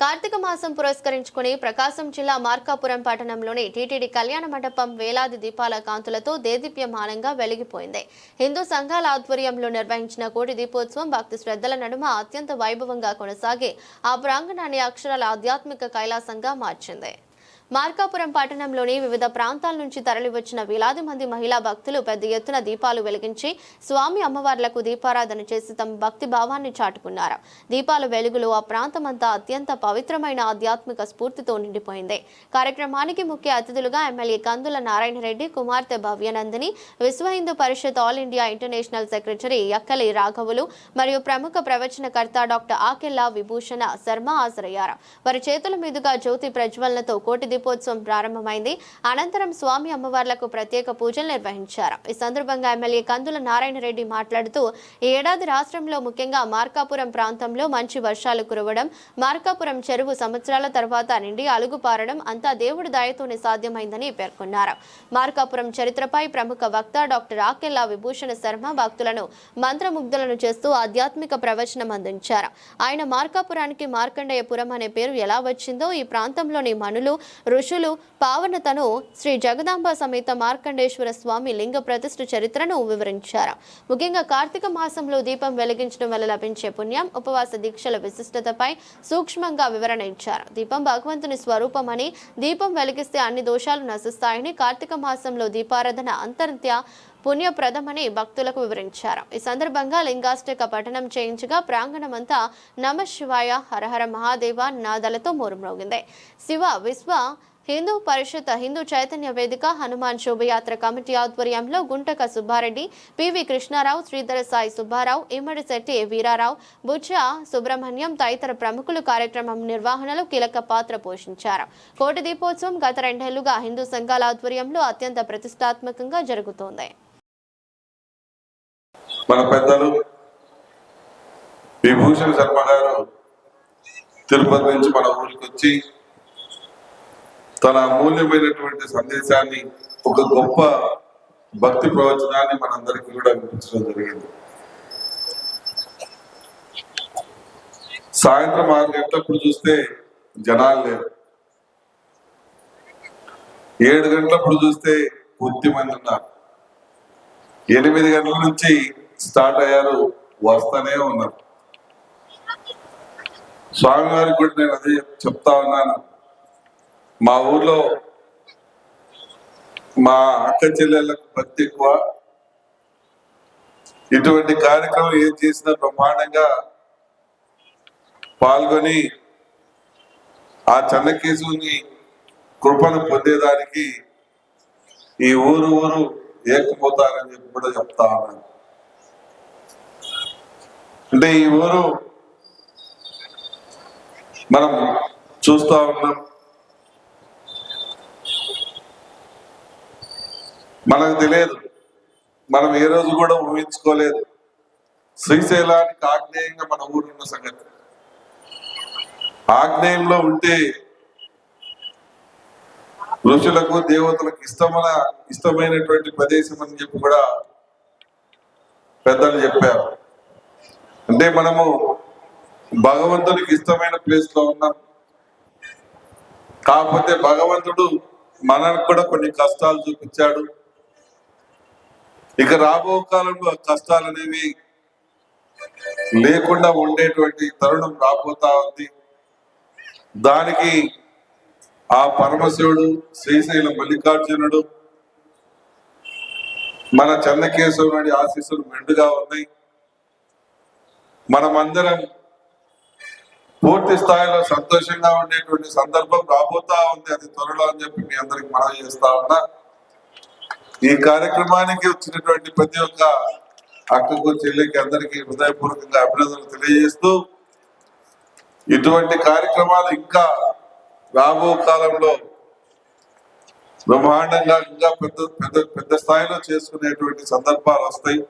కార్తీక మాసం పురస్కరించుకుని ప్రకాశం జిల్లా మార్కాపురం పట్టణంలోని టీటీడీ కళ్యాణ మండపం వేలాది దీపాల కాంతులతో దేదీప్యమానంగా వెలిగిపోయింది. హిందూ సంఘాల ఆధ్వర్యంలో నిర్వహించిన కోటి దీపోత్సవం భక్తి శ్రద్ధల నడుమ అత్యంత వైభవంగా కొనసాగి ఆ ప్రాంగణాన్ని అక్షరాల ఆధ్యాత్మిక కైలాసంగా మార్చింది. మార్కాపురం పట్టణంలోని వివిధ ప్రాంతాల నుంచి తరలివచ్చిన వేలాది మంది మహిళా భక్తులు పెద్ద ఎత్తున దీపాలు వెలిగించి స్వామి అమ్మవార్లకు దీపారాధన చేసి తమ భక్తి భావాన్ని చాటుకున్నారు. దీపాల వెలుగులో ఆ ప్రాంతమంతా అత్యంత పవిత్రమైన ఆధ్యాత్మిక స్ఫూర్తితో నిండిపోయింది. కార్యక్రమానికి ముఖ్య అతిథులుగా ఎమ్మెల్యే కందుల నారాయణ రెడ్డి కుమార్తె Bhavyanandini Vishwa Hindu Parishad all India international secretary Yakkali రాఘవులు మరియు ప్రముఖ ప్రవచనకర్త డాక్టర్ ఆకెల్లా విభూషణ శర్మ హాజరయ్యారు. వారి చేతుల మీదుగా జ్యోతి ప్రజ్వలనతో కోటి దీపోత్సవం ప్రారంభమైంది. అనంతరం స్వామి అమ్మవార్లకు ప్రత్యేక పూజలు నిర్వహించారు. ఈ సందర్భంగా ఎమ్మెల్యే కందుల నారాయణ రెడ్డి మాట్లాడుతూ ఈ ఏడాది రాష్ట్రంలో ముఖ్యంగా మార్కాపురం ప్రాంతంలో మంచి వర్షాలు కురవడం మార్కాపురం చెరువు సంవత్సరాల తర్వాత నిండి అలుగుపారడం అంతా దేవుడి దయతోనే సాధ్యమైందని పేర్కొన్నారు. మార్కాపురం చరిత్రపై ప్రముఖ వక్త డాక్టర్ ఆకెల్లా విభూషణ శర్మ భక్తులను మంత్రముగ్ధులను చేస్తూ ఆధ్యాత్మిక ప్రవచనం అందించారు. ఆయన మార్కాపురానికి మార్కండేయపురం అనే పేరు ఎలా వచ్చిందో ఈ ప్రాంతంలోని మనులు ఋషులు పావనతను శ్రీ జగదాంబ సమేత మార్కండేశ్వర స్వామి లింగ ప్రతిష్ఠ చరిత్రను వివరించారు. ముఖ్యంగా కార్తీక మాసంలో దీపం వెలిగించడం వల్ల లభించే పుణ్యం ఉపవాస దీక్షల విశిష్టతపై సూక్ష్మంగా వివరణ ఇచ్చారు. దీపం భగవంతుని స్వరూపమని దీపం వెలిగిస్తే అన్ని దోషాలు నశిస్తాయని కార్తీక మాసంలో దీపారాధన అంతర్త్య పుణ్యప్రదమని భక్తులకు వివరించారు. ఈ సందర్భంగా లింగాష్టక పఠనం చేయించగా ప్రాంగణమంతా నమ శివాయ హరహర మహాదేవ నాదలతో మూరుమ్రోగింది శివ విశ్వ హిందూ పరిషత్ హిందూ చైతన్య వేదిక హనుమాన్ శోభయాత్ర కమిటీ ఆధ్వర్యంలో గుంటక సుబ్బారెడ్డి పివి కృష్ణారావు శ్రీధర సాయి సుబ్బారావు ఇమ్మడిశెట్టి వీరారావు బుచ్చ సుబ్రహ్మణ్యం తదితర ప్రముఖులు కార్యక్రమం నిర్వహణలో కీలక పాత్ర పోషించారు. కోటి దీపోత్సవం గత రెండేళ్ళుగా హిందూ సంఘాల ఆధ్వర్యంలో అత్యంత ప్రతిష్టాత్మకంగా జరుగుతోంది. మన పెద్దలు విభూషణ్ శర్మ గారు తిరుపతి నుంచి మన ఊరికి వచ్చి తన అమూల్యమైనటువంటి సందేశాన్ని ఒక గొప్ప భక్తి ప్రవచనాన్ని మనందరికీ కూడా వినిపించడం జరిగింది. సాయంత్రం ఆరు గంటలప్పుడు చూస్తే జనాలు లేరు. ఏడు గంటలప్పుడు చూస్తే కొద్ది మంది ఉన్నారు. ఎనిమిది గంటల నుంచి స్టార్ట్ అయ్యారు వస్తానే ఉన్నారు. స్వామివారికి కూడా నేను అదే చెప్తా ఉన్నాను. మా ఊర్లో మా అక్క చెల్లెళ్ళకు భక్తి ఎక్కువ. ఇటువంటి కార్యక్రమం ఏం చేసినా బ్రహ్మాండంగా పాల్గొని ఆ చెన్నకేశవుని కృపను పొందేదానికి ఈ ఊరు ఊరు ఏకపోతారని చెప్పి కూడా చెప్తా ఉన్నాను. అంటే ఈ ఊరు మనం చూస్తూ ఉన్నాం. మనకు తెలియదు. మనం ఏ రోజు కూడా ఊహించుకోలేదు. శ్రీశైలానికి ఆగ్నేయంగా మన ఊరు ఉన్న సంగతి. ఆగ్నేయంలో ఉంటే ఋషులకు దేవతలకు ఇష్టమైన ఇష్టమైనటువంటి ప్రదేశం అని చెప్పి కూడా పెద్దలు చెప్పారు. అంటే మనము భగవంతునికి ఇష్టమైన ప్లేస్లో ఉన్నాం. కాకపోతే భగవంతుడు మనకు కూడా కొన్ని కష్టాలు చూపించాడు. ఇక రాబో కాలంలో ఆ కష్టాలు అనేవి లేకుండా ఉండేటువంటి తరుణం రాబోతా ఉంది. దానికి ఆ పరమశివుడు శ్రీశైల మల్లికార్జునుడు మన చెన్నకేశవుడి ఆశీస్సులు మెండుగా ఉన్నాయి. మనమందరం పూర్తి స్థాయిలో సంతోషంగా ఉండేటువంటి సందర్భం రాబోతా ఉంది. అది త్వరలో అని చెప్పి మీ అందరికి మనం చేస్తా ఉన్నా. ఈ కార్యక్రమానికి వచ్చినటువంటి ప్రతి ఒక్క అక్కకు చెల్లికి అందరికీ హృదయపూర్వకంగా అభినందనలు తెలియజేస్తూ ఇటువంటి కార్యక్రమాలు ఇంకా రాబో కాలంలో బ్రహ్మాండంగా ఇంకా పెద్ద పెద్ద పెద్ద స్థాయిలో చేసుకునేటువంటి సందర్భాలు వస్తాయి.